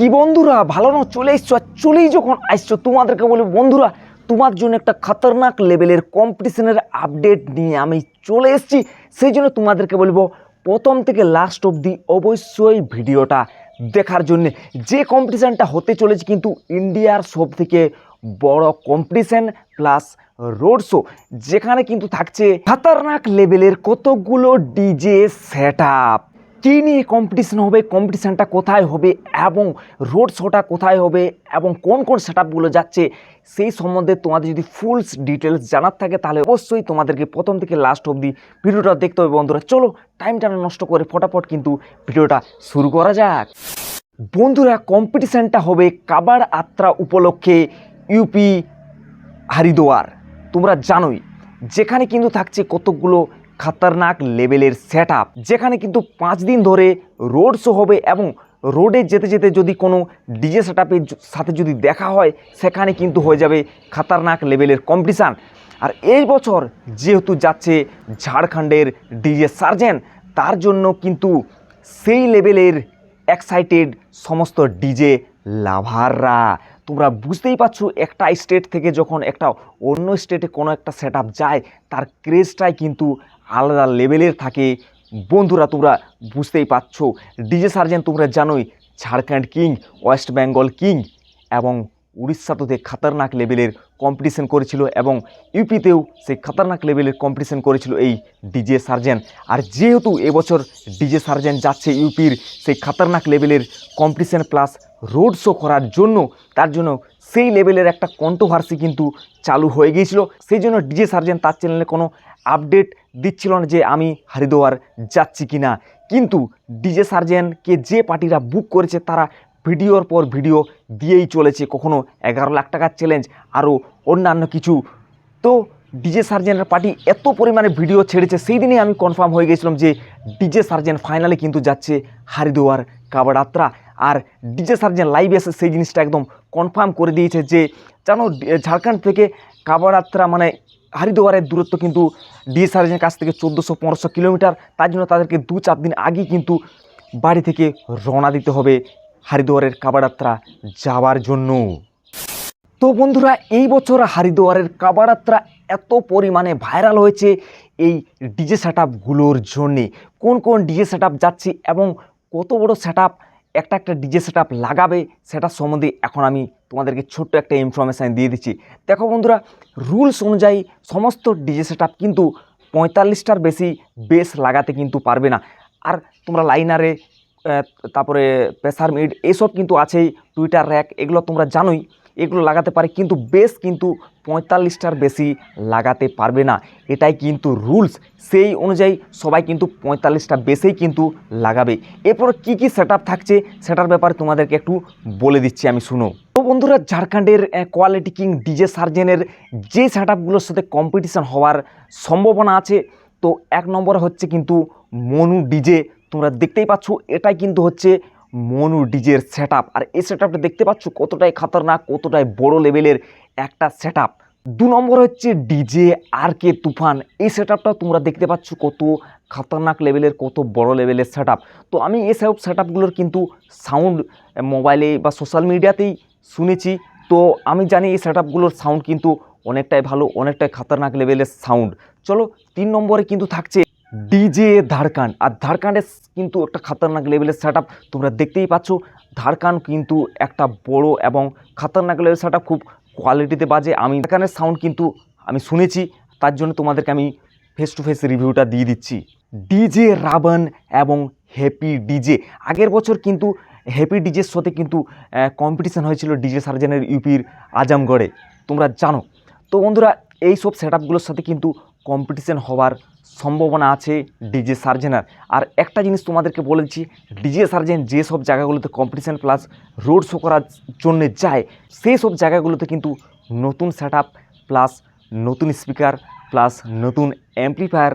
কি বন্ধুরা, ভালো না? চলে এসছো আর চলেই যখন আসছো, তোমাদেরকে বলি বন্ধুরা, তোমার জন্য একটা খতরনাক লেভেলের কম্পিটিশনের আপডেট নিয়ে আমি চলে এসেছি। সেই জন্য তোমাদেরকে বলব, প্রথম থেকে লাস্ট অবধি অবশ্যই ভিডিওটা দেখার জন্য। যে কম্পিটিশানটা হতে চলেছে কিন্তু ইন্ডিয়ার সব থেকে বড় কম্পিটিশান প্লাস রোড শো যেখানে কিন্তু থাকছে খতরনাক লেভেলের কতগুলো ডিজে সেট আপ কী নিয়ে কম্পিটিশন হবে কম্পিটিশানটা কোথায় হবে এবং রোড শোটা কোথায় হবে এবং কোন কোন সেট যাচ্ছে, সেই সম্বন্ধে তোমাদের যদি ফুলস ডিটেলস জানার থাকে তাহলে অবশ্যই তোমাদেরকে প্রথম থেকে লাস্ট অবধি ভিডিওটা দেখতে হবে বন্ধুরা। চলো টাইমটা নষ্ট করে ফটাফট কিন্তু ভিডিওটা শুরু করা যাক। বন্ধুরা কম্পিটিশানটা হবে কাবার আত্রা উপলক্ষে ইউপি হরিদোয়ার তোমরা জানোই, যেখানে কিন্তু থাকছে কতকগুলো খতরনাক লেভেলের সেট যেখানে কিন্তু পাঁচ দিন ধরে রোড শো হবে এবং রোডে যেতে যেতে যদি কোনো ডিজে সেট সাথে যদি দেখা হয়, সেখানে কিন্তু হয়ে যাবে খতরনাক লেভেলের কম্পিটিশান আর এই বছর যেহেতু যাচ্ছে ঝাড়খণ্ডের ডিজে সার্জেন তার জন্য কিন্তু সেই লেভেলের এক্সাইটেড সমস্ত ডিজে লাভাররা তোমরা বুঝতেই পারছ একটা স্টেট থেকে যখন একটা অন্য স্টেটে কোনো একটা সেট যায়, তার ক্রেজটাই কিন্তু আলাদা লেভেলের থাকে। বন্ধুরা, তোমরা বুঝতেই পারছ। ডিজে সার্জেন তোমরা জানোই Jharkhand king West Bengal king এবং উড়িষ্যা উড়িষ্যাতে খতরনাক লেভেলের কম্পিটিশন করেছিল এবং ইউপিতেও সেই খতরনাক লেভেলের কম্পিটিশন করেছিল এই ডিজে সার্জেন আর যেহেতু এবছর ডিজে সার্জেন যাচ্ছে ইউপির সেই খতরনাক লেভেলের কম্পিটিশন প্লাস রোড শো করার জন্য, তার জন্য সেই লেভেলের একটা কন্ট্রোভার্সি কিন্তু চালু হয়ে গিয়েছিল। সেই জন্য ডিজে সার্জেন তার চ্যানেলে কোনো আপডেট দিচ্ছিল না যে আমি হরিদ্বার যাচ্ছি কি না কিন্তু ডিজে সার্জেনকে যে পার্টিরা বুক করেছে, তারা ভিডিওর পর ভিডিও দিয়েই চলেছে। কখনো এগারো লাখ টাকার চ্যালেঞ্জ আরও অন্যান্য কিছু। তো ডিজে সার্জেনের পার্টি এত পরিমাণে ভিডিও ছেড়েছে, সেই দিনই আমি কনফার্ম হয়ে গেছিলাম যে ডিজে সার্জেন ফাইনালে কিন্তু যাচ্ছে হরিদ্বার কাবাডাত্রা। আর ডিজে সার্জেন লাইভ এসে সেই জিনিসটা একদম কনফার্ম করে দিয়েছে যে, জানো ঝাড়খণ্ড থেকে কাবাডাত্রা মানে হরিদ্বারের দূরত্ব কিন্তু ডিজে সার্জেনের কাছ থেকে চোদ্দোশো পনেরোশো কিলোমিটার। তার জন্য তাদেরকে দু চার দিন আগেই কিন্তু বাড়ি থেকে রওনা দিতে হবে হরিদ্বারের কাবাডাত্রা যাওয়ার জন্য। তো বন্ধুরা, এই বছর হরিদ্বারের কাবাডাত্রা এত পরিমাণে ভাইরাল হয়েছে এই ডিজে সেট আপগুলোর জন্যে। কোন কোন ডিজে সেট যাচ্ছে এবং কত বড় সেট একটা একটা ডিজে সেট লাগাবে, সেটা সম্বন্ধে এখন আমি তোমাদেরকে ছোট্ট একটা ইনফরমেশান দিয়ে দিচ্ছি। দেখো বন্ধুরা রুলস অনুযায়ী সমস্ত ডিজে সেট কিন্তু পঁয়তাল্লিশটার বেশি বেস লাগাতে কিন্তু পারবে না। আর তোমরা লাইনারে তারপরে প্রেসার মিড এসব কিন্তু আছেই টুইটার র্যাক এগুলো তোমরা জানোই। এগুলো লাগাতে পারে, কিন্তু বেশ কিন্তু পঁয়তাল্লিশটার বেশি লাগাতে পারবে না। এটাই কিন্তু রুলস সেই অনুযায়ী সবাই কিন্তু পঁয়তাল্লিশটা বেশেই কিন্তু লাগাবে। এরপর কি কি সেট থাকছে সেটার ব্যাপারে তোমাদেরকে একটু বলে দিচ্ছি আমি, শুনো। তো বন্ধুরা, ঝাড়খণ্ডের কোয়ালিটি কিং ডিজে সার্জেনের যে সেট সাথে কম্পিটিশান হওয়ার সম্ভাবনা আছে, তো এক নম্বরে হচ্ছে কিন্তু মনু ডিজে। তোমরা দেখতেই পাচ্ছ, এটাই কিন্তু হচ্ছে মনু ডিজের সেট আর এই সেট দেখতে পাচ্ছ কতটাই খাতারনাক, কতটাই বড় লেভেলের একটা সেট দু নম্বর হচ্ছে ডিজে আর কে তুফান। এই সেট তোমরা দেখতে পাচ্ছ কত খাতারনাক লেভেলের কত বড় লেভেলের সেট তো আমি এসব সেট আপগুলোর কিন্তু সাউন্ড মোবাইলে বা সোশ্যাল মিডিয়াতেই শুনেছি। তো আমি জানি এই সেট আপগুলোর সাউন্ড কিন্তু অনেকটাই ভালো, অনেকটাই খাতারনাক লেভেলের সাউন্ড চলো তিন নম্বরে কিন্তু থাকছে ডিজে ধারকান আর ধারকানের কিন্তু একটা খাতারনাক লেভেলের সেট তোমরা দেখতেই পাচ্ছ। ধারকান কিন্তু একটা বড় এবং খাতারনাক লেভেলের সেট খুব কোয়ালিটিতে বাজে। আমি ধারকানের সাউন্ড কিন্তু আমি শুনেছি, তার জন্য তোমাদেরকে আমি ফেস টু ফেস রিভিউটা দিয়ে দিচ্ছি। ডিজে রাবণ এবং হ্যাপি ডিজে আগের বছর কিন্তু হ্যাপি ডিজের সাথে কিন্তু কম্পিটিশান হয়েছিল ডিজে সার্জেনের ইউপির আজমগড়ে। তোমরা জানো। তো বন্ধুরা, এই সব সেট সাথে কিন্তু কম্পিটিশান হওয়ার সম্ভাবনা আছে ডিজে সার্জেনার আর একটা জিনিস তোমাদেরকে বলেছি ডিজে সার্জেন যে সব জায়গাগুলোতে কম্পিটিশান প্লাস রোড শো করার জন্য যায়, সেই সব জায়গাগুলোতে কিন্তু নতুন সেট প্লাস নতুন স্পিকার প্লাস নতুন অ্যাম্প্লিফায়ার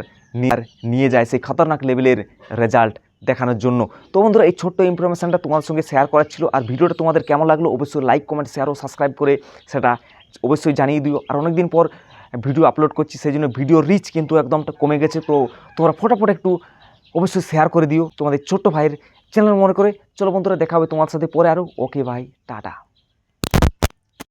নিয়ে যায় সেই খতরনাক লেভেলের রেজাল্ট দেখানোর জন্য। তো বন্ধুরা, এই ছোট্ট ইনফরমেশানটা তোমার সঙ্গে শেয়ার করার ছিল, আর ভিডিওটা তোমাদের কেমন লাগল অবশ্যই লাইক কমেন্ট শেয়ার ও সাবস্ক্রাইব করে সেটা অবশ্যই জানিয়ে দিও। আর অনেকদিন পর ভিডিও আপলোড করছি সেই জন্য ভিডিও রিচ কিন্তু একদমটা কমে গেছে। তো তোমরা ফটাফট একটু অবশ্যই শেয়ার করে দিও। তোমাদের ছোট্ট ভাইয়ের চ্যানেল মনে করে। চলো বন্ধুরা, দেখা হবে তোমার সাথে পরে আরও ওকে ভাই টাটা।